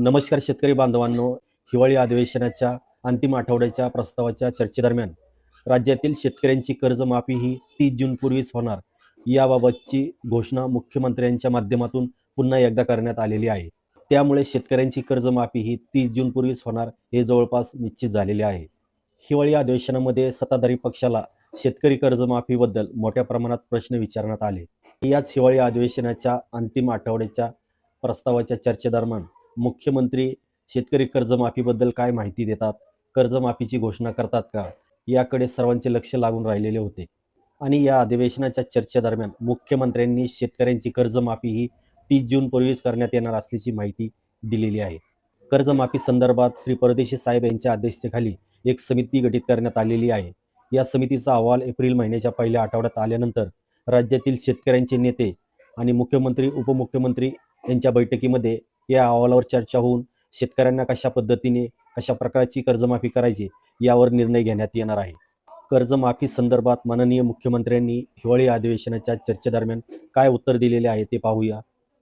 नमस्कार शेतकरी बांधवांनो. हिवाळी अधिवेशनाच्या अंतिम आठवड्याच्या प्रस्तावाच्या चर्चेदरम्यान राज्यातील शेतकऱ्यांची कर्जमाफी ही तीस जूनपूर्वीच होणार याबाबतची घोषणा मुख्यमंत्र्यांच्या माध्यमातून पुन्हा एकदा करण्यात आलेली आहे. त्यामुळे शेतकऱ्यांची कर्जमाफी ही तीस जूनपूर्वीच होणार हे जवळपास निश्चित झालेले आहे. हिवाळी अधिवेशनामध्ये सत्ताधारी पक्षाला शेतकरी कर्जमाफीबद्दल मोठ्या प्रमाणात प्रश्न विचारण्यात आले. याच हिवाळी अधिवेशनाच्या अंतिम आठवड्याच्या प्रस्तावाच्या चर्चेदरम्यान मुख्यमंत्री शेतकरी कर्जमाफीबद्दल काय माहिती देतात? कर्जमाफीची घोषणा करतात का? याकडे सर्वांचे लक्ष लागून राहिलेले होते. आणि या अधिवेशनाच्या चर्चेदरम्यान मुख्यमंत्र्यांनी शेतकऱ्यांची कर्जमाफी ही तीस जूनपूर्वीच करण्यात येणार असल्याची माहिती दिलेली आहे. कर्जमाफी संदर्भात श्री परदेशी साहेब यांच्या अध्यक्षतेखाली एक समिती गठीत करण्यात आलेली आहे. या समितीचा अहवाल एप्रिल महिन्याच्या पहिल्या आठवड्यात आल्यानंतर राज्यातील शेतकऱ्यांचे नेते आणि मुख्यमंत्री उपमुख्यमंत्री यांच्या बैठकीमध्ये या अहवालावर चर्चा होऊन शेतकऱ्यांना कशा पद्धतीने कशा प्रकारची कर्जमाफी करायची यावर निर्णय घेण्यात येणार आहे. कर्जमाफी संदर्भात माननीय मुख्यमंत्र्यांनी हिवाळी अधिवेशनाच्या चर्चेदरम्यान काय उत्तर दिलेले आहे ते पाहूया.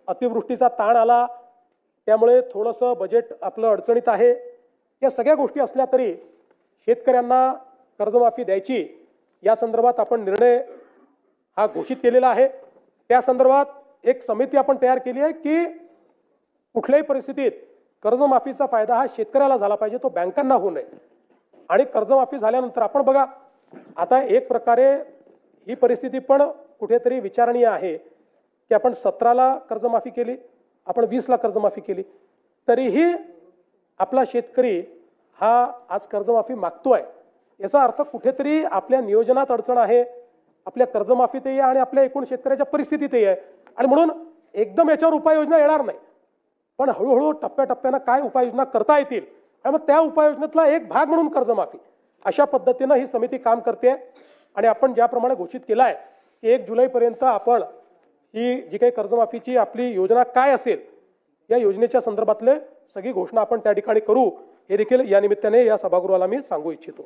अतिवृष्टीचा ताण आला त्यामुळे थोडंसं बजेट आपलं अडचणीत आहे. या सगळ्या गोष्टी असल्या तरी शेतकऱ्यांना कर्जमाफी द्यायची या संदर्भात आपण निर्णय हा घोषित केलेला आहे. त्या संदर्भात एक समिती आपण तयार केली आहे की कुठल्याही परिस्थितीत कर्जमाफीचा फायदा हा शेतकऱ्याला झाला पाहिजे तो बँकांना होऊ नये. आणि कर्जमाफी झाल्यानंतर आपण बघा आता एक प्रकारे ही परिस्थिती पण कुठेतरी विचारणीय आहे की आपण सतराला कर्जमाफी केली आपण वीसला कर्जमाफी केली. तरीही आपला शेतकरी हा आज कर्जमाफी मागतो आहे. याचा अर्थ कुठेतरी आपल्या नियोजनात अडचण आहे आपल्या कर्जमाफीतही आहे आणि आपल्या एकूण शेतकऱ्याच्या परिस्थितीतही आहे. आणि म्हणून एकदम याच्यावर उपाययोजना येणार नाही. पण हळूहळू टप्प्याटप्प्यानं काय उपाययोजना करता येतील आणि मग त्या उपाययोजनेतला एक भाग म्हणून कर्जमाफी. अशा पद्धतीनं ही समिती काम करते आणि आपण ज्याप्रमाणे घोषित केलं आहे की एक जुलैपर्यंत आपण ही जी काही कर्जमाफीची आपली योजना काय असेल या योजनेच्या संदर्भातले सगळी घोषणा आपण त्या ठिकाणी करू. हे देखील या निमित्ताने या सभागृहाला मी सांगू इच्छितो.